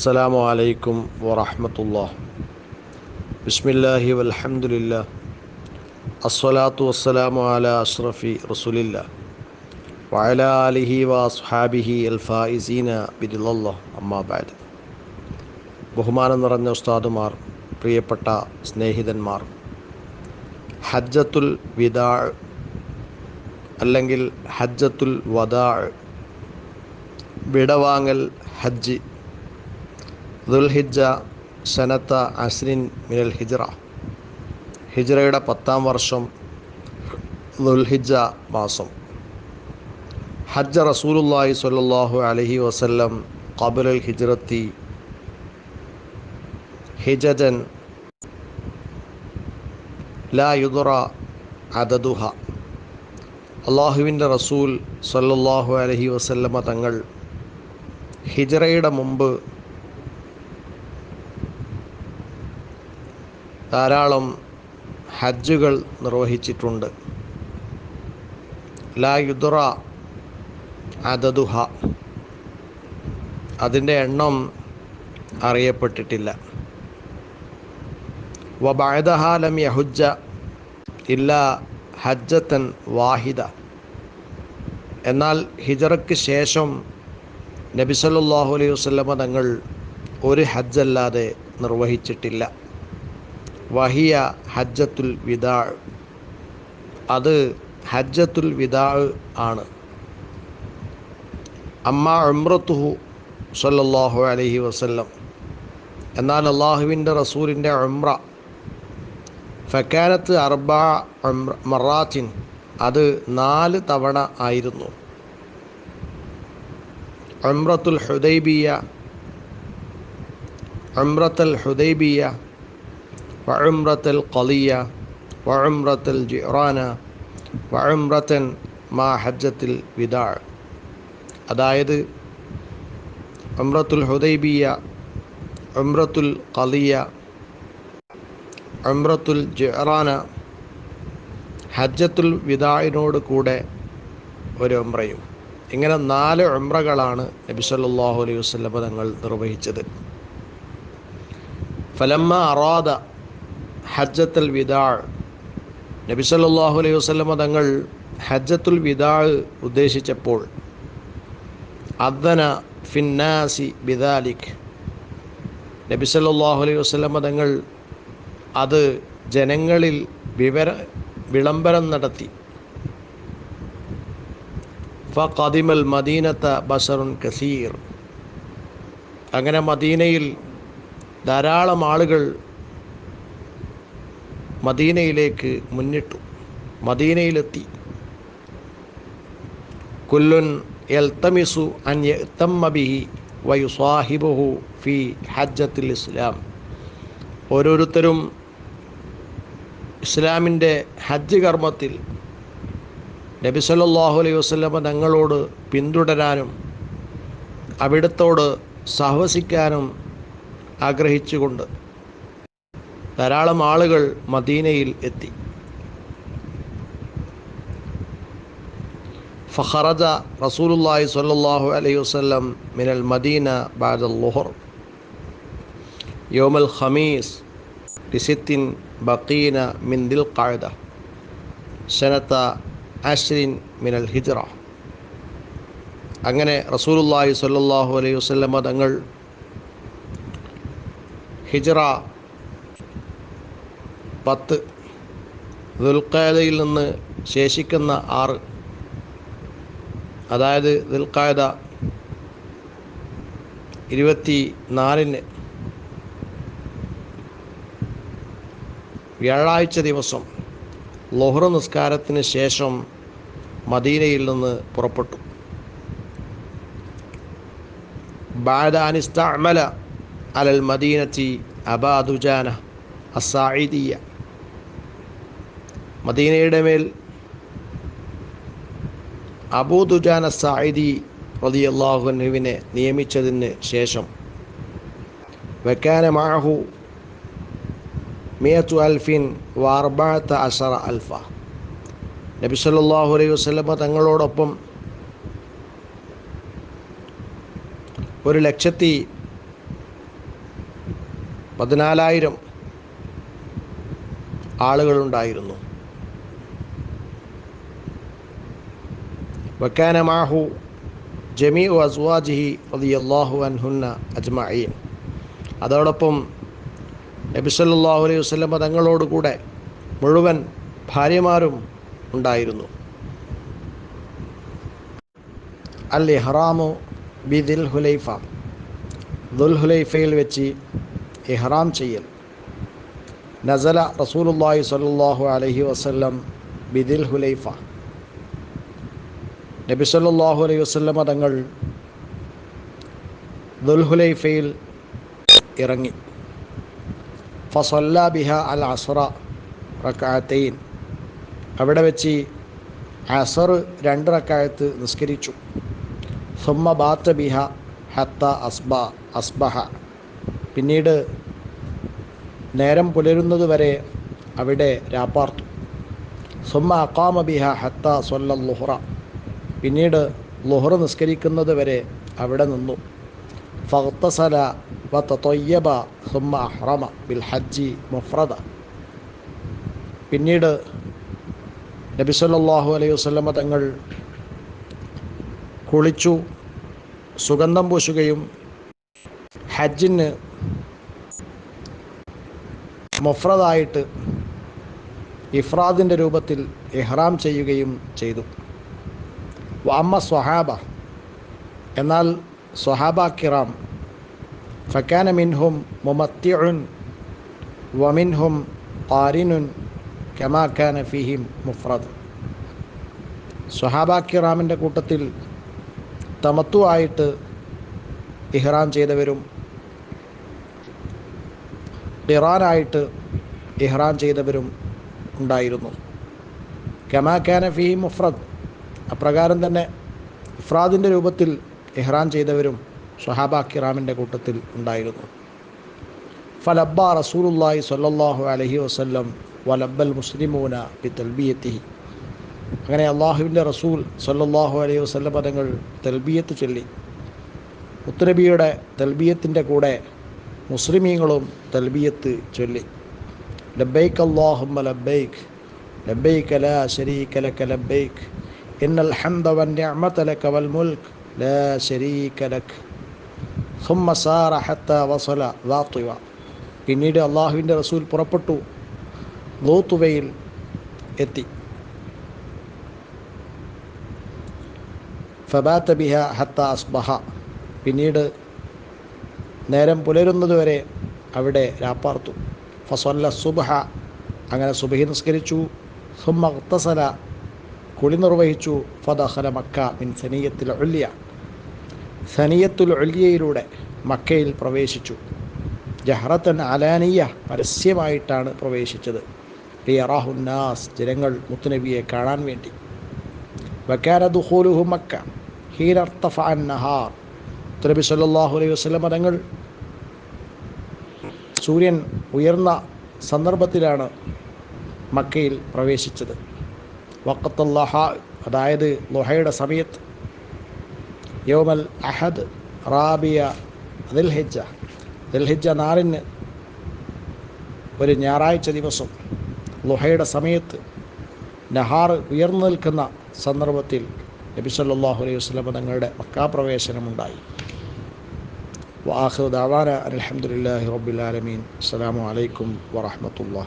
السلام عليكم ورحمة الله بسم الله والحمد لله الصلاة والسلام على أشرف رسول الله وعلى آله وأصحابه الفائزين برضا الله أما بعد ബഹുമാനം നിറഞ്ഞ ഉസ്താദുമാർ പ്രിയപ്പെട്ട സ്നേഹിതന്മാർ ഹജ്ജത്തുൽ വിദാ അല്ലെങ്കിൽ ഹജ്ജത്തുൽ വദാ വിടവാങ്ങൽ ഹജ്ജ് ദുൽഹിജ സനത്ത അസ്രിൻ മിനൽ ഹിജ്റ. ഹിജ്റയുടെ പത്താം വർഷം ദുൽഹിജ മാസം. ഹജ്ജ റസൂലുല്ലാഹി സ്വല്ലല്ലാഹു അലൈഹി വസല്ലം കബുലൽ ഹിജ്റത്തി ഹിജജൻ ലാ യുദറ അദദുഹ. അള്ളാഹുവിന്റെ റസൂൽ സല്ലല്ലാഹു അലൈഹി വസല്ലമ തങ്ങൾ ഹിജ്റയുടെ മുമ്പ് ധാരാളം ഹജ്ജുകൾ നിർവഹിച്ചിട്ടുണ്ട്. ലാ യുദ്റ അദദുഹ. അതിന്റെ എണ്ണം അറിയപ്പെട്ടിട്ടില്ല. വബായദഹാലം യഹുജ്ജ ഇല്ല ഹജ്ജത്തൻ വാഹിദ. എന്നാൽ ഹിജറയ്ക്ക് ശേഷം നബി സല്ലല്ലാഹു അലൈഹി വസ്ലമ തങ്ങൾ ഒരു ഹജ്ജല്ലാതെ നിർവഹിച്ചിട്ടില്ല. വഹിയ ഹജ്ജത്തുൽ വിദാ. അത് ഹജ്ജത്തുൽ വിദാ ആണ്. അമ്മ ഉംറത്തുഹു സല്ലല്ലാഹു അലൈഹി വസല്ലം. എന്നാൽ അള്ളാഹുവിന്റെ റസൂലിന്റെ ഉംറ. ഫക്കാനത്ത് അർബ മറാത്തിൻ. അത് നാല് തവണ ആയിരുന്നു. ഉംറത്തുൽ ഹുദൈബിയ. ഉംറത്തുൽ ഹുദൈബിയ. വഉംറത്തുൽ ഖലിയ വഉംറത്തുൽ ജിറാന വഉംറത്തൻ മാ ഹജ്ജത്തുൽ വിദാ അതായത് ഉംറത്തുൽ ഹുദൈബിയ ഉംറത്തുൽ ഖലിയ ഉംറത്തുൽ ജിറാന ഹജ്ജത്തുൽ വിദായിനോട് കൂടെ ഒരു ഉംറയും. ഇങ്ങനെ നാല് ഉംറകളാണ് നബി സല്ലല്ലാഹു അലൈഹി വസ്ലം തങ്ങൾ നിർവഹിച്ചത്. ഫലമ്മ അറാദ ഹജ്ജത്തുൽ വിദാ. നബി സല്ലല്ലാഹു അലൈഹി വസ്ലമ തങ്ങൾ ഹജ്ജത്തുൽ വിദാ ഉദ്ദേശിച്ചപ്പോൾ അദ്ദന ഫിന്നാസി ബിദാലിഖ് നബി സല്ലല്ലാഹു അലൈഹി വസ്ലമ തങ്ങൾ അത് ജനങ്ങളിൽ വിവര വിളംബരം നടത്തി. ഫ ഫഖദിമൽ മദീനത്ത ബസറുൻ കസീർ. അങ്ങനെ മദീനയിൽ ധാരാളം ആളുകൾ മദീനയിലേക്ക് മുന്നിട്ടു. മദീനയിലെത്തി. കുല്ലുൻ എൽത്തമിസു അൻ യത്തമ്മ ബിഹി വയുസാഹിബുഹു ഫി ഹജ്ജത്തിൽ ഇസ്ലാം. ഓരോരുത്തരും ഇസ്ലാമിന്റെ ഹജ്ജ് കർമ്മത്തിൽ നബി സല്ലല്ലാഹു അലൈഹി വസല്ലമ തങ്ങളോട് പിന്തുടരാനും അവിടത്തോട് സഹവസിക്കാനും ആഗ്രഹിച്ചുകൊണ്ട് ധാരാളം ആളുകൾ മദീനയിൽ എത്തി. ഫഹറജ റസൂലുള്ളാഹി സ്വല്ലല്ലാഹു അലൈഹി വസല്ലം മിനൽ മദീന ബാദൽ ളുഹർ യോമൽ ഖമീസ് ലിസിത്തിൻ ബക്കീന മിൻ ദിൽ ഖഅദ സനത്ത അശ്രിൻ മിനൽ ഹിജ്റ. അങ്ങനെ റസൂലുള്ളാഹി സ്വല്ലല്ലാഹു അലൈഹി വസല്ലം തങ്ങൾ ഹിജ്റ പത്ത്. ദുൽഖായതയിൽ നിന്ന് ശേഷിക്കുന്ന ആറ്. അതായത് ദുൽഖായത ഇരുപത്തി നാലിന് വ്യാഴാഴ്ച ദിവസം ലൊഹ്റ നിസ്കാരത്തിന് ശേഷം മദീനയിൽ നിന്ന് പുറപ്പെട്ടു. ബാദാനിസ്തമല അലൽ മദീനത്തി അബാദുജാന അസായിദിയ മദീനയുടെ മേൽ അബൂദുജാന സായിദി റതി റതിയല്ലാഹുനുവിനെ നിയമിച്ചതിന് ശേഷം വെക്കാന മാഹു മിയത്തു അൽഫിൻ വാർബാത്ത അഷറ അൽഫ. നബി സല്ലല്ലാഹു അലൈഹി വസല്ലമ തങ്ങളോടൊപ്പം ഒരു ലക്ഷത്തി പതിനാലായിരം ആളുകളുണ്ടായിരുന്നു. വക്കാന മാഹു ജമീ അസ്വാജിഹി റളിയല്ലാഹു അൻഹുന്ന അജ്മഈൻ അതോടൊപ്പം നബി സല്ലല്ലാഹു അലൈഹി വസല്ലം തങ്ങളോട് കൂടെ മുഴുവൻ ഭാര്യമാരും ഉണ്ടായിരുന്നു. അൽ ഇഹ്റാമു ബി ദിൽ ഹുലൈഫ ദുൽ ഹുലൈഫയിൽ വെച്ച് ഇഹ്റാം ചെയ്യൽ. നസല റസൂലുള്ളാഹി സ്വല്ലല്ലാഹു അലൈഹി വസല്ലം ബിദിൽ ഹുലൈഫ നബി സല്ലല്ലാഹു അലൈഹി വസ്ലമ തങ്ങൾ ദുൽ ഹുലൈഫയിൽ ഇറങ്ങി. ഫസല്ല ബിഹ അൽ അസുറ റക്കാത്തൈൻ അവിടെ വെച്ച് അസർ രണ്ട് റക്കായത്ത് നിസ്കരിച്ചു. സുമ്മ ബാത്ത ബിഹ ഹത്ത അസ്ബ അസ്ബഹ. പിന്നീട് നേരം പുലരുന്നത് വരെ അവിടെ രാപ്പാർത്തു. സുമ്മ അക്കാമ ബിഹ ഹത്ത സൊല്ല ലുഹ്റ പിന്നീട് ലുഹർ നിസ്കരിക്കുന്നത് വരെ അവിടെ നിന്നു. ഫഹത്തസല വ തതൊയ്യബ സുമ്മ അഹ്റമ ബിൽ ഹജ്ജി മുഫ്രദ പിന്നീട് നബി സല്ലല്ലാഹു അലൈഹി വസല്ലമ തങ്ങൾ കുളിച്ചു സുഗന്ധം പൂശുകയും ഹജ്ജിന് മുഫ്രദായിട്ട് ഇഫ്രാദിന്റെ രൂപത്തിൽ ഇഹ്റാം ചെയ്യുകയും ചെയ്തു. അമ്മ സ്വഹാബ എന്നാൽ സ്വഹാബ കിറാം ഫക്കാന മിൻഹും മുമത്തിഉൻ വമിൻഹും ഖാരിനുൻ കമാക്കാന ഫിഹിം മുഫ്രദ് സ്വഹാബ കിറാമിന്റെ കൂട്ടത്തിൽ തമത്തുവായിട്ട് ഇഹ്റാം ചെയ്തവരും ഖിറാനായിട്ട് ഇഹ്റാം ചെയ്തവരും ഉണ്ടായിരുന്നു. കമാക്കാന ഫിഹിം മുഫ്രദ്? അപ്രകാരം തന്നെ ഇഫ്രാദിന്റെ രൂപത്തിൽ ഇഹ്റാം ചെയ്തവരും ഷഹാബ കിറാമിന്റെ കൂട്ടത്തിൽ ഉണ്ടായിരുന്നു. ഫലബ്ബ റസൂലുല്ലാഹി സല്ലാഹു അലഹി വസ്ല്ലം വലബ്ബൽ മുസ്ലിമൂന ബി തൽബിയത്തിഹി. അങ്ങനെ അള്ളാഹുവിന്റെ റസൂൽ സല്ലാഹു അലൈഹി വസല്ലം പദങ്ങൾ തൽബിയത്ത് ചൊല്ലി. ഉത്തരബിയുടെ തൽബിയത്തിന്റെ കൂടെ മുസ്ലിമീങ്ങളും തൽബിയത്ത് ചൊല്ലി. ലബൈക്ക് അള്ളാഹുമ്മ ലബൈക്ക് ലബൈക്ക് ലാ ശരീക്ക് ലക ലബൈക്ക് إن الحمد والنعمة لك والملك لا شريك لك ثم سار حتى وصل ذاطوى പിന്നീട് അള്ളാഹുവിന്റെ റസൂൽ പുറപ്പെട്ടു. ദോത്തുവയിൽ എത്തി. ഫബാത്ത ബിഹ ഹത്ത അസ്ബഹ. പിന്നീട് നേരം പുലരുന്നതുവരെ അവിടെ രാപ്പാർത്തു. ഫസൊല്ല സുബഹ അങ്ങനെ സുബഹി നിസ്കരിച്ചു. സുമ്മ കുളി നിർവഹിച്ചു. ഫദഹല മക്ക മിൻ സനീയത്തിൽ ഒല്ലിയ സനീയത്തുൽ ഒല്ലിയയിലൂടെ മക്കയിൽ പ്രവേശിച്ചു. ജഹ്റത്തൻ അലാനിയ പരസ്യമായിട്ടാണ് പ്രവേശിച്ചത്. ലിയറാഹുന്നാസ് ജനങ്ങൾ മുത്തുനബിയെ കാണാൻ വേണ്ടി. വക്കാന ദുഹൂലുഹു മക്ക ഹീനർത്തഫ നഹാർ മുത്തുനബി സല്ലല്ലാഹു അലൈഹി വസല്ലം തങ്ങൾ സൂര്യൻ ഉയർന്ന സന്ദർഭത്തിലാണ് മക്കയിൽ പ്രവേശിച്ചത്. വക്കത്തല്ലാഹ അതായത് ലൊഹയുടെ സമയത്ത് യോമൽ അഹദ് റാബിയ ദിൽഹിജ ദിൽഹിജ നാലിന് ഒരു ഞായറാഴ്ച ദിവസം ലുഹയുടെ സമയത്ത് നഹാർ ഉയർന്നു നിൽക്കുന്ന സന്ദർഭത്തിൽ നബി സല്ലല്ലാഹു അലൈഹി വസ്ലമ തങ്ങളുടെ മക്കാപ്രവേശനമുണ്ടായി വാഹു ദാവാന അലഹമുല്ലാഹി റബുലാലമീൻ അസ്സാം വലൈക്കും വറഹമത്തുള്ള